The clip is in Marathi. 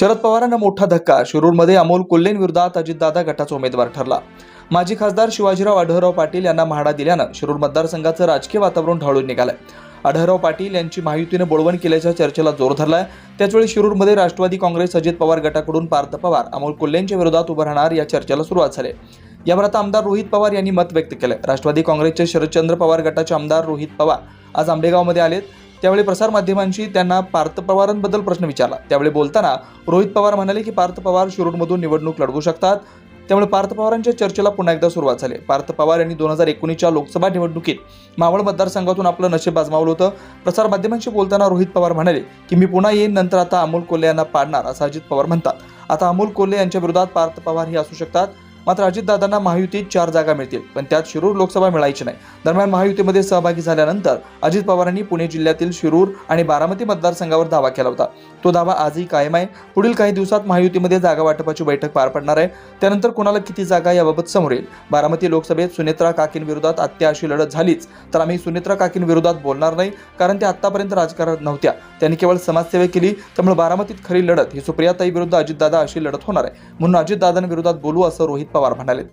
शरद पवारांना मोठा धक्का. शिरूरमध्ये अमोल कोल्हेंविरोधात अजितदादा गटाचा उमेदवार ठरला. माजी खासदार शिवाजीराव आढळराव पाटील यांना म्हाडा दिल्यानं शिरूर मतदारसंघाचं राजकीय वातावरण ढाळून निघालंय. आढळराव पाटील यांची महायुतीनं बोळवण केल्याच्या चर्चेला जोर धरलाय. त्याचवेळी शिरूरमध्ये राष्ट्रवादी काँग्रेस अजित पवार गटाकडून पार्थ पवार अमोल कोल्हेंच्या विरोधात उभं राहणार या चर्चेला सुरुवात झाली. यावर आता आमदार रोहित पवार यांनी मत व्यक्त केलं राष्ट्रवादी काँग्रेसचे शरदचंद्र पवार गटाचे आमदार रोहित पवार आज आंबेगावमध्ये आलेत. त्यावेळी प्रसारमाध्यमांशी त्यांना पार्थ पवारांबद्दल प्रश्न विचारला. त्यावेळी बोलताना रोहित पवार म्हणाले की पार्थ पवार शिरूरमधून निवडणूक लढवू शकतात. त्यामुळे पार्थ पवारांच्या चर्चेला पुन्हा एकदा सुरुवात झाली. पार्थ पवार यांनी दोन हजार एकोणीसच्या लोकसभा निवडणुकीत मावळ मतदारसंघातून आपलं नशीब आजमावलं होतं. प्रसारमाध्यमांशी बोलताना रोहित पवार म्हणाले की मी पुन्हा येईन नंतर आता अमोल कोल्हे यांना पाडणार असं अजित पवार म्हणतात. आता अमोल कोल्हे यांच्या विरोधात पार्थ पवार हे असू शकतात. मात्र अजितदादांना महायुतीत चार जागा मिळतील पण त्यात शिरूर लोकसभा मिळायची नाही. दरम्यान महायुतीमध्ये सहभागी झाल्यानंतर अजित पवारांनी पुणे जिल्ह्यातील शिरूर आणि बारामती मतदारसंघावर दावा केला होता. तो दावा आजही कायम आहे. पुढील काही दिवसात महायुतीमध्ये जागा वाटपाची बैठक पार पडणार आहे. त्यानंतर कोणाला किती जागा याबाबत समोर येईल? बारामती लोकसभेत सुनेत्रा काकींविरोधात आत्या अशी लढत झालीच तर आम्ही सुनेत्रा काकींविरोधात बोलणार नाही कारण त्या आतापर्यंत राजकारणात नव्हत्या. त्यांनी केवळ समाजसेवा केली त्यामुळे बारामतीत खरी लढत ही सुप्रियाताई विरुद्ध अजितदादा अशी लढत होणार आहे. म्हणून अजितदादांविरोधात बोलू असं रोहित पवार म्हणाले